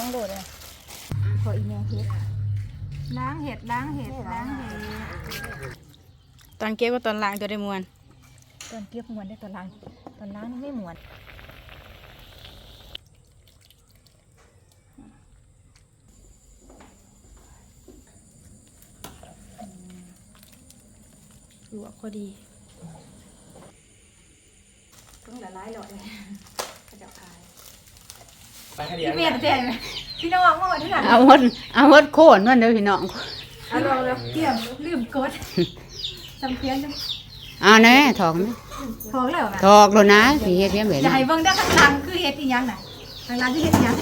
องโดดเลยขออีเมลเฮ็ดล้างเห็ดล้างเห็ดล้างเห็ดตอนเก็บกับตอนล้างตัวได้มวน ตอนเก็บมวนได้ตอนล้างตอนล้างนี่ไม่มวนลวกพอดีต้องละลายหลอดเลยเขาจะขาย ไปให้เดียวพี่เมียเตียนไหมพี่น้องเมื่อวันที่หลังเอาหดเอาหดโค่นนั่นเด้อพี่น้องเอาลองแล้วเกี่ยมลืมกดจำเพี้ยนจังเอาแน่ถอกนะท้องแล้วนะถอกแล้วนะสิเฮ็ดเพียงแบบจะนี้ให้เบิ่งได้ข้างหลังคือเฮ็ดอีหยังน่ะข้างหลังคือเฮ็ดอีหยัง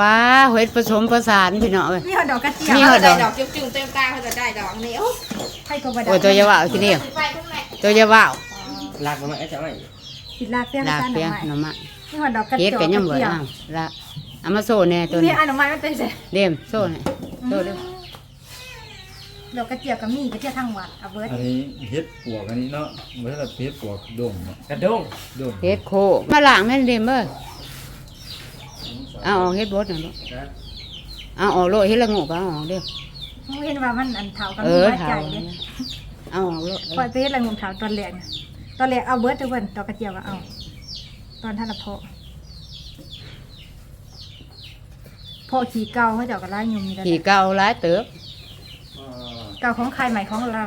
ป้าเฮ็ดผสมผสานพี่น้องเอ้ย มีหอดดอกกระเจียวมีหอดดอกดอกจึ๊งๆเต็มตาเขาจะได้ดอกนี้โอ้ให้กบดาโอ้ยตัวจะว่าวทีเดียวไปคุณแม่ตัวจะว่าวลากมาไหมไอ้เจ้าไหมสิลากเปี้ยงลากซ่านหเพียงน่อไม้หน่อไม้ มีหอดดอกกระเฮ็ดเจียวกันยังบ่กระเจียวอ้าวละเอามาโซ่แน่ตัวมีนี้อันหน่อไม้มันเป็นเสเด้มโซ่แน่โซ่เด้อดอกกระเจียวกับมีกระเจียวทั้งวัดเอาเบิร์ดอันนี้เฮ็ดปวกอันนี้เนาะเมื่อเราเฮ็ดปวกดงเนาะกระด้งดงเฮ็ดโคมาล้างแม่นเด้มเอ้ยเอาออกเฮ็ดบดน่ะลูกเอาออกโลดเฮ็ดละโงูก็เอาออกเด้อเขาเห็นว่ามันอันเถากับเอมีอไว้เท่าใจเลยเอาออกโลดพอไปเฮ็ดละงมเถาตอนแรกน่ะตอนแรกเอาเบิร์ดทุกคนดอกกระเจียวก็เอา ตอนท่านละเพาะพอขี่เก่าเขาเจ้าก็ไล่ยุงนี่แหล้วขี่เก่าหลายเติบเก่าของใครใหม่ของเรา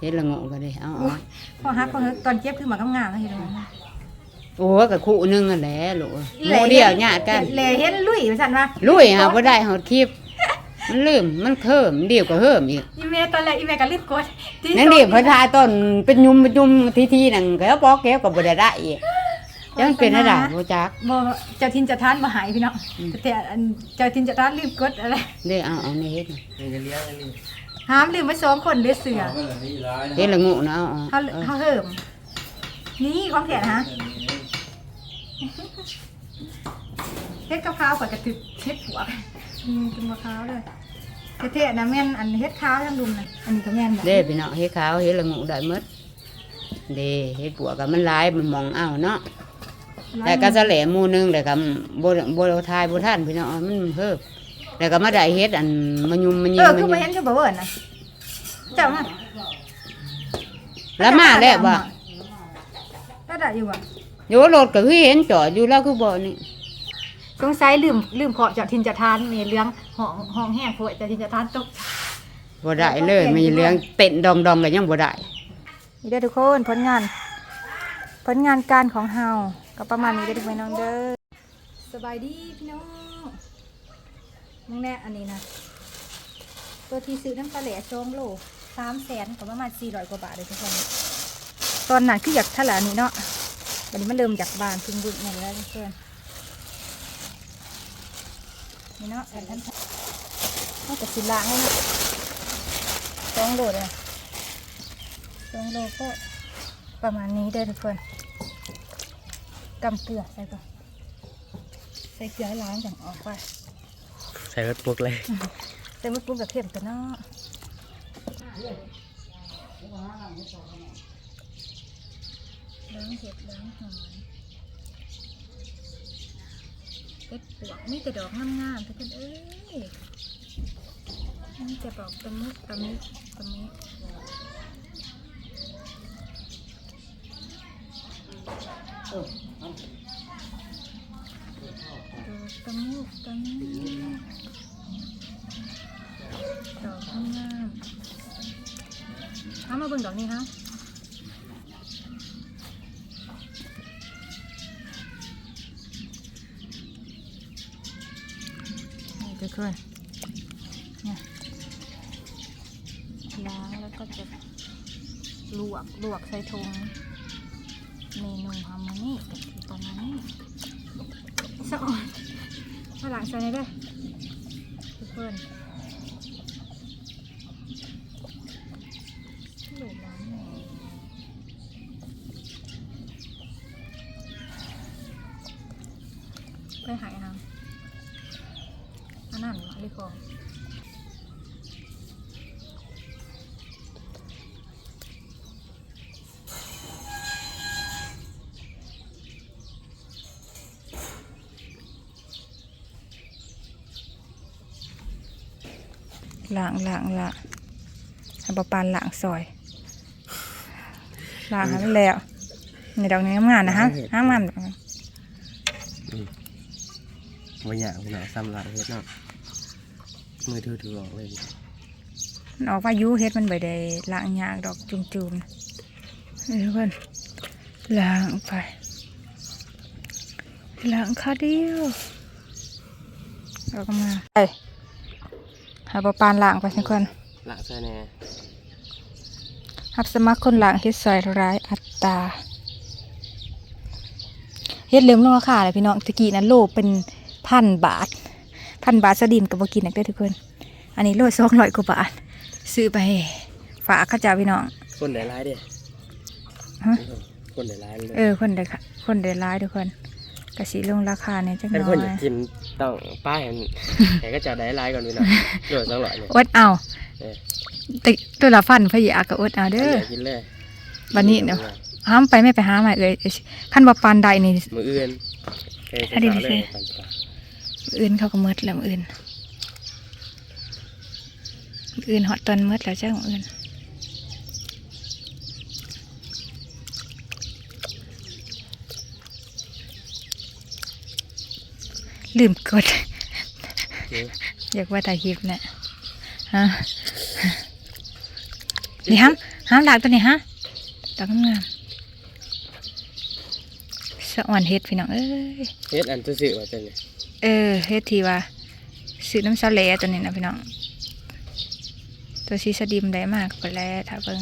เฮ็ดละโงูก็ได้เอาออกพอฮักพอฮักตอนเก็บคือหมากงามๆนะเห็นไหมโอ้ก็คู่หนึงนั่นแหละลูกโมเดียวญาติกันแหล่เห็นลุยว่าซั่นว่าลุยหาบ่ได้หาคลิป มันลืมมันเคิมเดียวก็เฮิมอีกอีเมลตอนแรกอีเมลก็รีบกดที่นั่นดิพระทายต้นเป็นยุมเป็นยุมทีๆนั่นก็ปอกแก้วก็บ่ได้ได้อีกจังเป็นอะไรบ่จักบ่เจ้าทินเจะทานบ่หายพี่น้องแต่อันเจ้าทินเจะทานรีบกดอะไรเด้เอาเอาในเฮ็ดน่ะนี่จะเลี้ยงอันนี้ห้ามลืมไว้สองคนเลือเสือเมื่อนี้ร้ายเฮ็ดละงูนะเอาเอาเขาเออเขาเหิมนี่ของแขนฮะเฮ็ดกับข้าวก่อนกระตึกเฮ็ดหัว อืมกินมะพร้าวเลยเท่ๆนะแม่นอันเฮ็ดข้าวทั้งดุมนะอันนี้ก็แม่นแบบเด้พี่น้องเฮ็ดขาวเฮ็ดละงูได้หมดเด้เฮ็ดปัวก็มันหลายมันมองเอาเนาะแต่ก็สะแหลมหมู่หนึงแต่ก็บ่บ่ทายบ่ทันพี่น้องมันเฮิบแล้วก็มาได้เฮ็ดอันมันยุมมันเอยิงอมันคือยิบ่เห็นงคือบ่เบิ่นนะเจ้ามาแล้วมาแล้วบ่ก็ได้อยู่บ่ โยรถก็คือเห็นจอดอยู่แล้วคือบ่นี่ สงสัยลืมลืมเพาะเจ้าทินเจะทานนี่เรื่องห้องห้องแห้งโพดเจ้าทินเจะทานตก บ่ได้เลยมีเรื่องเต้นดองๆก็ยังบ่ได้ นี่เด้อทุกคนผลงาน ผลงานการของเฮาก็ประมาณนี้เด้อทุกพี่น้องเด้อสบายดีพี่น้องมึงแน่อันนี้นะตัวที่ซื้อน้ำปลาแหล่ซองโลสามแสนกับประมาณสี่ร้อยกว่าบาทเลยทุกคน ตอนนั้นคืออยากทะเลอันนี้เนาะวันนี้มันเริ่มจากบานพึ่งบึกเนี่ยแล้วทุกคน นี่เนาะแผ่นท่านนอกจากสิล้างแล้วเนาะสองโลเลยสองโลก็ประมาณนี้ได้อทุกคนกำเกลือใส่ก่อนใส่เกลือให้ล้างอย่างออกไปใส่รถพวกเลยใส่มะกรูดกับเทียมตัวเนาะล้างเห็ดล้างหอยเห็ ดปวกมีแต่ดอกงามๆทุกคนเอ้ยมีแต่ดอกตะมุตะมิตะมิดอกตะมุตะมิดอกงามเอามาเบิ่งดอกนี้ฮะ ทุกคนเนี่ยล้างแล้วก็จะลวกลวกใส่ถุงเมนูฮาร์โมนีกับที่ประมาณนี้สะอ่อนฝรั่งใส่ได้ด้วยทุกคนเหลือล้างหน่อยไปหายหาง อันนั้นหรือก่อน ล้างล้างล้างให้บปานล้างซอยล้างให้มันแล้วในดอกนี้งามๆนะฮะห้ามมันบ่อยากพี่น้องซ้ำหลายเฮ็ดเนาะมือถือถือออกเลยมันออกว่ายุเฮ็ดมันไปได้ล้างยากดอกจุ่มๆนะนี่ทุกคนล้างไปล้างคาเดียวเราก็มา ไปหาบปานล้างไปทุกคนละใส่แน่รับสมัครคนล้างเฮ็ดซอยร้ายอัตราเฮ็ดเหลือมลงราคาเลยพี่น้องตะกี้นั้นโลเป็นพันบาทพันบาทสะดินกับบ่กินนักเด้อทุกคน อันนี้โลสองร้อยกว่าบาทซื้อไปฝากข้าเจ้าพี่น้อง คนได้ร้ายเด้ฮะคนได้ร้ายเลยเออคนเด็กคนเด็กร้ายทุกคน กะสีลงราคาเนี่ยจักหเป็นน้คนออยยากกินต้องป้ายแต่ก็จะได้ร้ายก่อนพี่น้องโดดสักหน่อยเนี่ยอดเอาเออแต่ตัวละฟันพะยากะอดเอาเด้ออยากกินเลยบัดนี้เนาะห้ามไปไม่ไปหาใหม่เอ้ยขั้นบ่ปานใดนี่มืออื่นเคยอันนี้สาวๆเลยดิปันปลาอื่นเขาก็หมืดแล้วมื้ออื่นมื้ออื่นฮอตตอนหมืดแล้วจ้ามื้ออื่น ลืมกดเจ๊อยากว่าถ่ายคลิปนะฮะนี่ฮะฮะหลักตัวนี้ฮะดอกงามๆสะอ่อนเฮ็ดพี่น้องเอ้ยเฮ็ดอันตัวสื่อว่าจังเนี่ยเออเฮ็ดทีว่าซื้อน้ำซาเลตัวนี้นะพี่น้อง ตัวซีสดิมได้มากไปแล้วถ้าเบิ่ง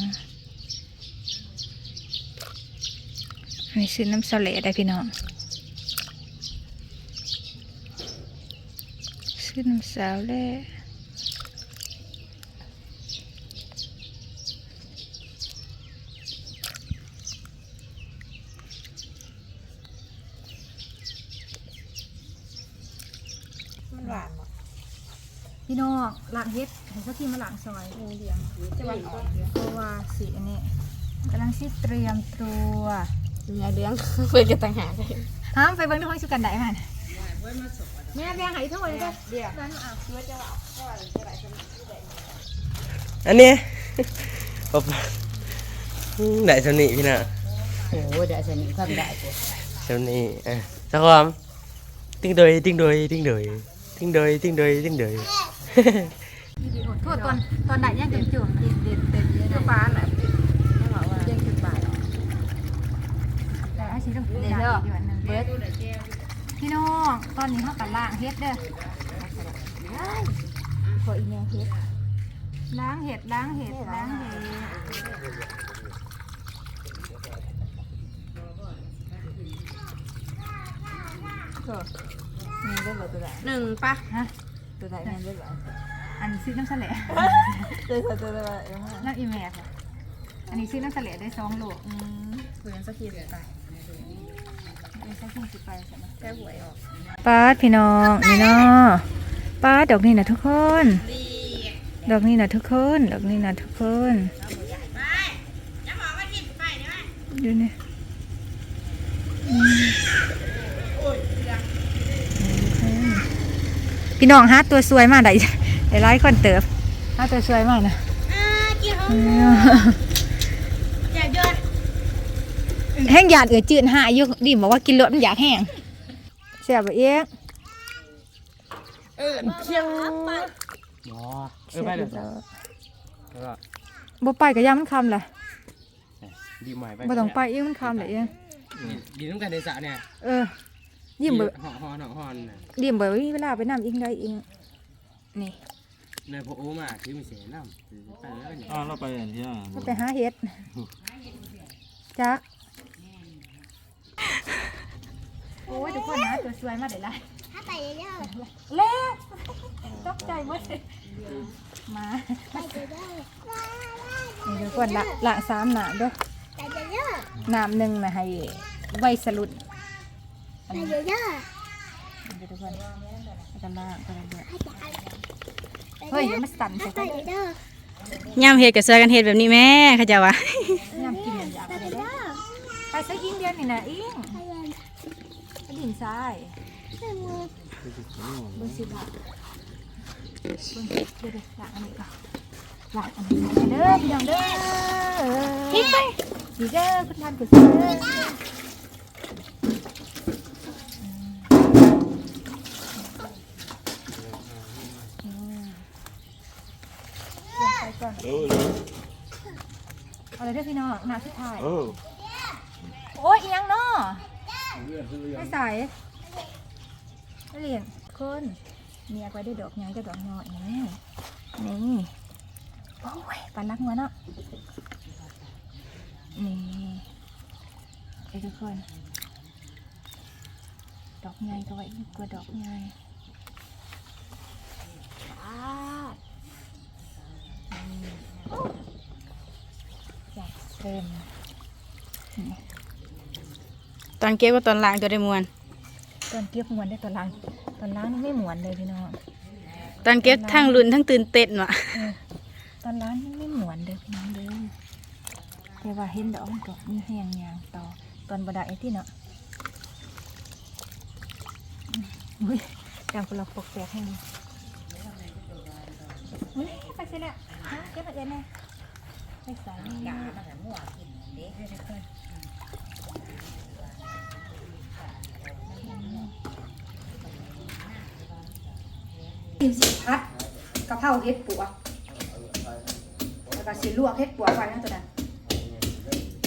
อันนี้ซื้อน้ำซาเลได้พี่น้อง ซื้อน้ำสาวเล่มันหวานบ่พี่น้องหลังเฮ็ดให้สักทีมาหลังซอยเดียงจะว่าเพราะว่าสีอันนี้กำลังสิเตรียมตัว เนื้อเลี้ยงเพื่อนจะต่างหากเลยห้ามไปเบิ่งที่ห้องชุกันได้มัน แม่แม่หายทั้งหมดเลยเด้อเดี๋ยวอันนี้ป๊บได้สนิพี่น้องโอ้โหได้สนิทความได้ปวดสนิอะสักความติ้งโดยติ้งโดยติ้งโดยติ้งโดยติ้งโดยติ้งโดยโทษตอนตอนไหนยังจุ่มจุ่มเด็ดเด็ดเด็ดเด็ดฟ้าแหละยังจุดบ่ายแต่อาชีพต้องเด็ดเด้อเบิด พี่น้องตอนนี้เขากันล้างเฮ็ดเด้อขออีแม่เฮ็ดล้างเห็ดล้างเห็ดล้างเห็ดก็แม่ได้บ่ตัวไหนหนึ่งปะฮะตัวไหนแม่ได้บ่อันซื้อน้ำสะเลเจอเจอเจอน้ำอีแม่ค่ะอันนี้ซื้อน้ำสะเลได้สองโลอืมเพื่อนสักทีเสียไปเป็นสักทีสิไปใช่ไหมแค่หวยออกปาดพี่น้องนี่เนาะปาดดอกนี่นะทุกคน ดอกนี่นะทุกคน ดอกนี่นะทุกคนดูนี่อืมพี่น้องฮะตัวสวยมากได้ได้ไลายคนเติบฮะตัวสวยมากนะอย่าเยอะ แห้งหยาดเอือจืดหาอยู่ดิบอกว่ากินรสมันอยากแห้งเสียบเอ๊ะเออเพียงอ๋อเออไปเลยแล้วก็บ่ไปกับยามันคำแหละดีใหม่ไปบ่ต้องไปเองมันคำแหละเองดีน้ำกันในสระเนี่ยเออยิ้มเบ่หอหอนหอนน่ะยิ้มเบ่มีเวลาไปน้ำอิงได้อิงนี่ในพอโอมาที่มีเสียน้ำไปแล้วเนี่ยอ้าวเราไปอันที่อะก็ไปหาเห็ดจัก โอ้ยทุกคนนะตัวสวยมากเลยล่ะถ้าไปเรื่อยเล่ตกใจหมดมาๆไปเรื่อยนี่ทุกคนละละสามหนามด้วยๆไปเรื่อยหนามหนึ่งนะให้ไว้สลุดๆไปเรื่อยนี่ทุกคนแล้วกันล่างกันเดือดๆให้จะไปเฮ้ยเดี๋ยวมันสั่นถ้าใส่ไปกันเรื่อยย่ำเห็ดกับเสื้อกันเห็ดแบบนี้แม่เขาจะวะน้ำกินอย่างอยากๆไปเลยเรื่เด้ออยไปใส่ยิงเดียวนี่นะอิงๆไป เรื่อยกระดิ่งซ้ายๆมือเบอร์สิบห้าเบิ่งเดี๋ยวเดี๋ยวล้างอันนี้ก่อนหล้างอันนี้เด้อพี่น้องเด้อพริกไปดีเด้อคุณท่านกุศลเด้ออืมลงไปก่อเอาเลยเด้อพี่น้องหน้าสุดท้ายโอ้ยยังเนาะ ไม่ใส่ไม่เรียนคนเมียไปได้ดอกยังจะดอกหน่อยนี่นี่โอ้ยปันรักงัวเนาะนี่ไอ้ทุกคน ดอกใหญ่ก็ไว้ดีกว่าดอกใหญ่ปาดนี่ใหญ่เต็ม ตอนเก็บกับตอนล้างตัวได้มวน ตอนเก็บมวนได้ตอนล้างตอนล้างนี่ไม่หมวนเลยพี่น้องตอนเก็บทั้งลุ้นทั้งตื่นเต้นว่ะเออตอนล้างนี่ไม่หมวนเลยพี่น้องเด้อแต่ว่าเห็นดอกมันก็มีแห้งยางต่อตอนบไดไอ้ที่เนาะอืมอุ้ยจำคนเราปกแตกให้ดูอุ้ยไปเสร็จแล้วฮะเก็บมาเอ็นแน่ไปใส่นี่นะให้ทุกคนกิ นสิพัดกะเพราเห็ดปัวแล้วก็สิลวกเห็ดปัวไว้นะตัวนั้น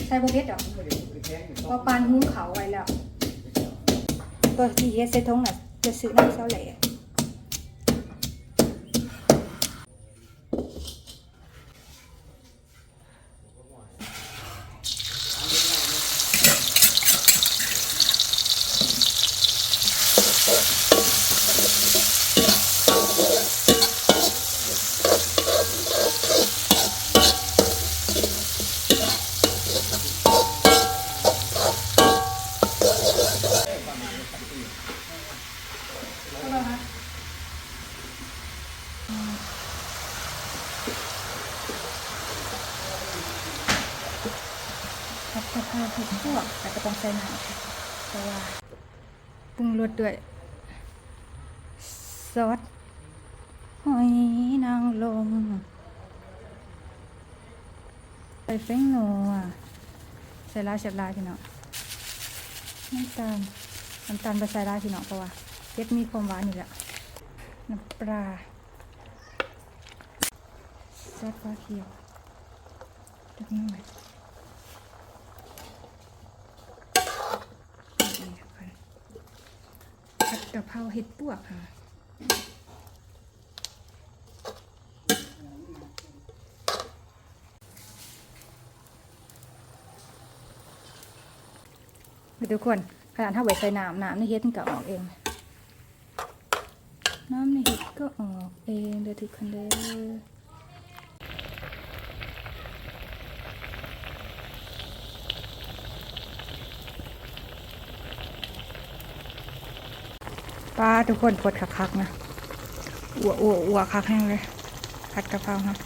ใส่พวกเห็ดดอพอปานหุ้งเขาไว้แล้ว ตัวที่เฮ็ดเซทงน่ะจะซื้อน้ำเซาแหล่ผัดกะเพราเห็ดพวกแต่ก็ต้องใส่น้ำเพราะว่าปรุงรสด้วยซอสหอยนางรมใส่ แป้งนัวใส่ลายเสียบลายพี่น้องน้ำตาลน้ำตาลไปใส่ลายพี่น้องเพราะว่าเฮ็ดมีความหวานอยู่แล้วน้ำปลาซอสฟ้าเขียวเล็กน้อยนี่ค่ะผัดกะเพราเห็ดปวกค่ะ ทุกคนขนาดถ้าไว้ใส่น้ำน้ำในเห็ดมันก็ออกเอง น้ำในเห็ดก็ออกเองเด้อทุกคนเด้อปลาทุกคนพดคักๆนะอ้วอ้วอ้วคักแห้งเลยผัดกะเพราครับ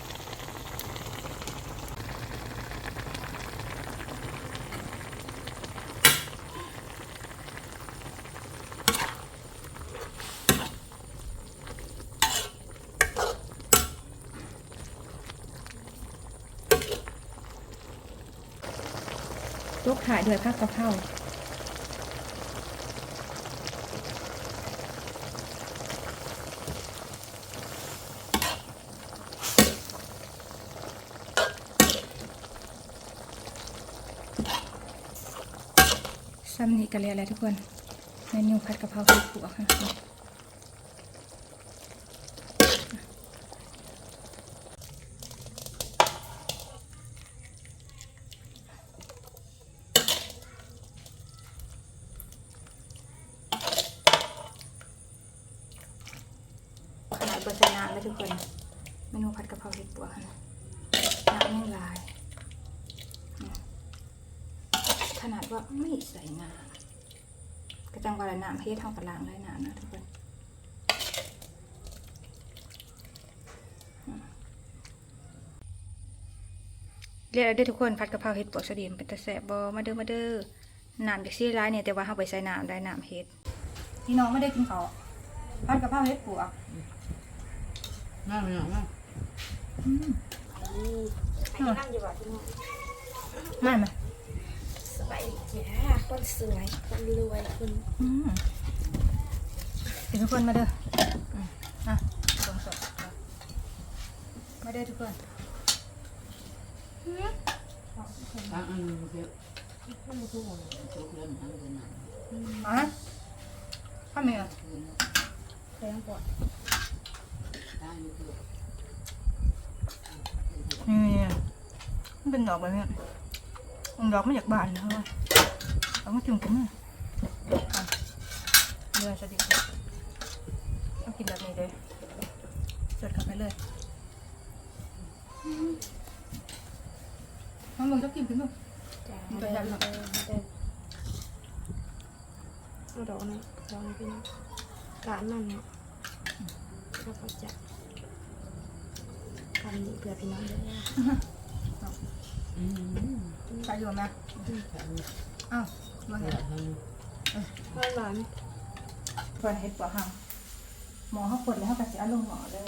ถ่ายด้วยผักกะเพราซ้ำนี้กันเลยอะไรทุกคนเมนูผัดกะเพราพริกปัวค่ะขนาดเปอร์เซ็นต์น้ำเลยทุกคน เมนูผัดกะเพราพริกปัวค่ะน้ำไม่ลาย ขนาดว่าไม่ใส่น้ำกระจังวาละน้ำ เฮ็ดเท่ากับล้างได้น้ำนะทุกคนเรียกได้ทุกคนผัดกะเพราเฮ็ดปวกสะเดียมเป็นตะแสบบอมาเด้อมาเด้อน้ำจากซี่ร้ายเนี่ยแต่ว่าเฮาไปใส่น้ำได้น้ำเฮ็ดพี่น้องไม่ได้กินเขาวผัดกะเพราเฮ็ดปวกมาพี่น้องมาไม่ไหมสบายดีจ้า คนสวย คนรวย คนอืมเดี๋ยวทุกคนมาเด้ออืมอะลงสดมาเด้อทุกคนพักอันนึงเดี๋ยวทุกคนทุกเรื่องทั้งเดือนหน้าอะข้าวเหนียวแพงกว่าได้อยู่คือนี่มันเป็นดอกแบบนี้มันดอกไม่อยากบานนะเว้ย เอามาจุ่มกันนะอะเรือสดิเอากินแบบนี้เลยสดเข้าไปเลยน้องมึงจะกินเป็นลูกจ้าไปยันหรอเอาดอกนี่ดอกนี่พี่น้องการนั่นเนาะแล้วก็จะกันนี้เพื่อพี่น้องด้ออืมใส่อยู่ไหมอ้าว มาเห็นข้าวหวานเพื่อนเห็ดปวดหางหมอเขาปวดแล้วเขาก็จะเอาลงหมอเลย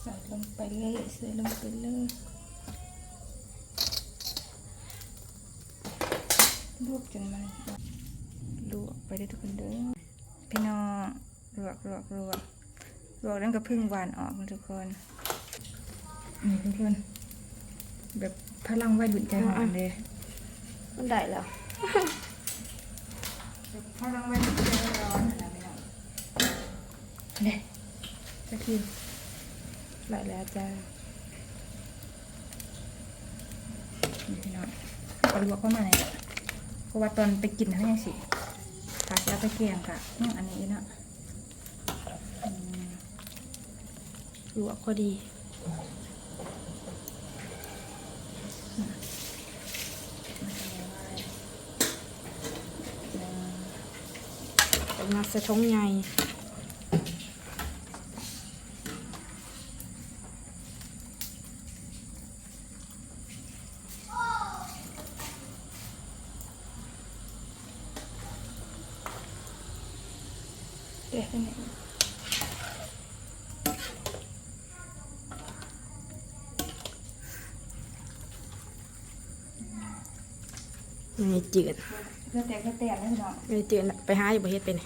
ใส่ลงไป เลยใส่ลงไปเลยลวกจนมันลวกไปได้ทุกคนเด้อพี่น้องลวกลวกลวกลวกแล้วก็พึ่งหวานออกทุกคนนี่ทุกคน แบบพลังไวัยรุ่นใจหอนเลยมันได้แล้วพลังไวัยรุ่นใจร้อนอะไรไม่ยเนี่ยจะกิน ได้แล้วจ้าพี่น้องก็ลวกเข้ามาเนี่ยเพราะว่าตอนไปกินเขายังสิถ้าจะเอาไปแกงกะยังอันนี้นะลวกพอดีเป็นมาสะท้องใหญ่ เด็ดไหน ไม่ จืดเลือดแตกเลือดแตกนะพี่น้องไม่จืดน่ะไปหาอยู่ประเทศเป็น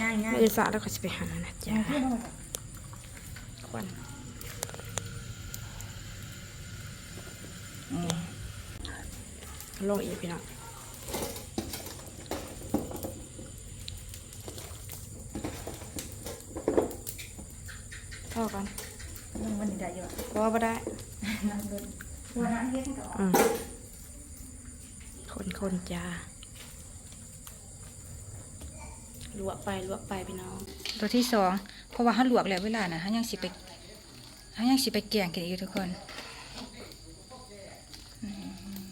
ง่ายง่ายไม่ได้สาแล้วก็จะไปหานะจ้าง่ายที่เราแบบควันลงอีกพี่น้องเข้ากันมันวันนี้ได้เยอะเพราะว่าไม่ได้นั่งเดินตัวนั้นเฮ็ดให้กับอืม คนคนๆจ้าลวกไปลวกไปพี่น้อง ตัวที่สองเพราะว่าเขาลวกแล้วเวลานะเขายังสิไปเขายังสิไปแกงกันอีกทุกคนอืม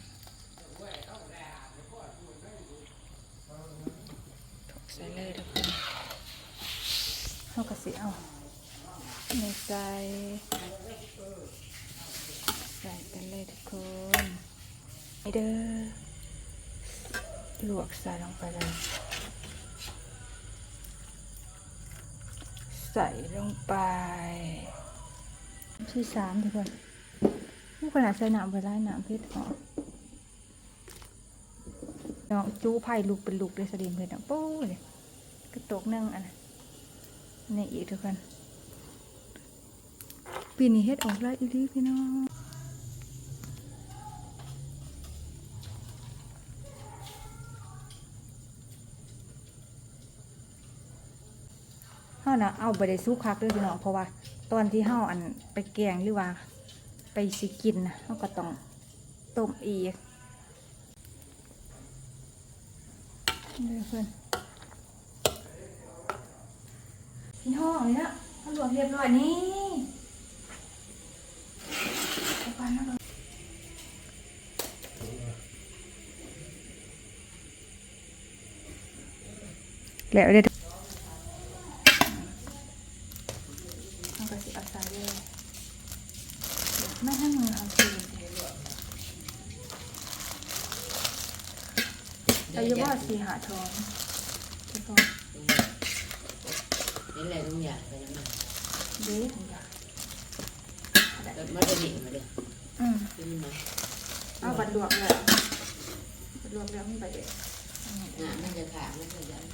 ถูกใส่เลยทุกคนเขาก็สิเอาในใส่ใส่กันเลยทุกคนนี่เด้อ ลวกใส่ลงไปเลย ใส่ลงไปที่สามทุกคนนี่ขนาดใส่น้ำไปไล่น้ำเพชรหอมเนาะจูไผ่ลูกเป็นลูกเลยสดิมเลยนะปู้เลยกระตกนึ่งอันนั้นนี่อีกทุกคนปีนี้เฮ็ดออกไล่อีลีพี่น้อง นะเอาไปได้สู้คักด้วยพี่น้องเพราะว่า ตอนที่เฮาอันไปแกงหรือว่า ไปสิกินนะเฮาก็ต้องต้มอีกนี่เพื่อนพี่ห้องเลยนะตำรวจเรียบร้อยนี่ก่อนนะแล้วเดี๋ยวมันก็สิเอาใส่เลยไม่ให้มือเอาคืนอายุว่า สีหาทองทุกคนนี่แหละทุกอย่างเลยนะเด็ดทุกอย่างมาจะดิ่งมาเลยอืมเอาบัตรลวกเลยบัตรลวกแล้วมีประเด็นหน้ามันจะขาดมันจะยัน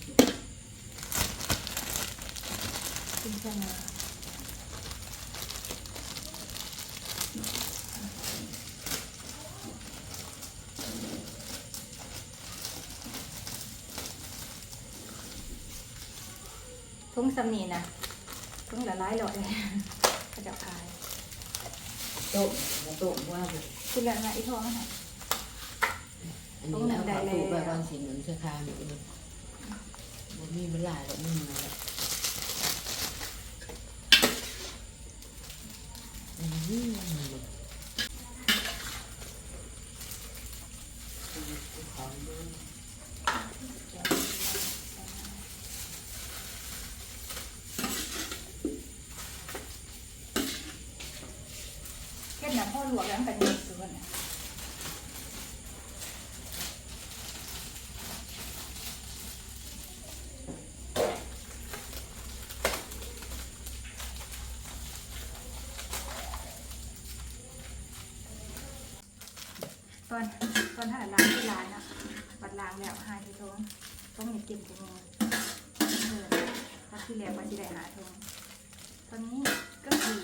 กินแค่นี้ ทุ่งสำนีนะทุ่งละลายหลอดเลยกระจับขายต้มต้มว่าคุณละนะอีทองนะอันนี้เอาข้าวตู้ไปวางสีหนุนเสื้อคาเนี่ยมันมีเวลาหรอกมึงมาแล้วของ เก็บหนังพ่อหลวงแล้วแต่ยังส่วนน่ะต อนตอนถ้าล้างที่ร้านนะบัดล้างแล้วหาที่ท้องท้องอย่าเก็บกูมือเออถ้าที่แล้วว่าที่ได้หาท้องตอนนี้ก็คือ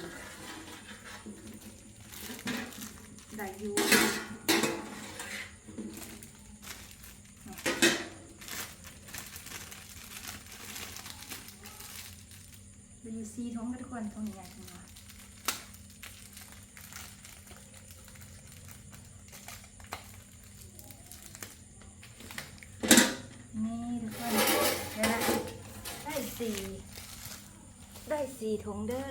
ได้ยูได้อยู่ซีท้องกันทุกคนท้องใหญ่ๆทั้งนั้นนี่ทุกคนเดี๋ยวนะได้สี่ได้ สี่ถุงเด้อ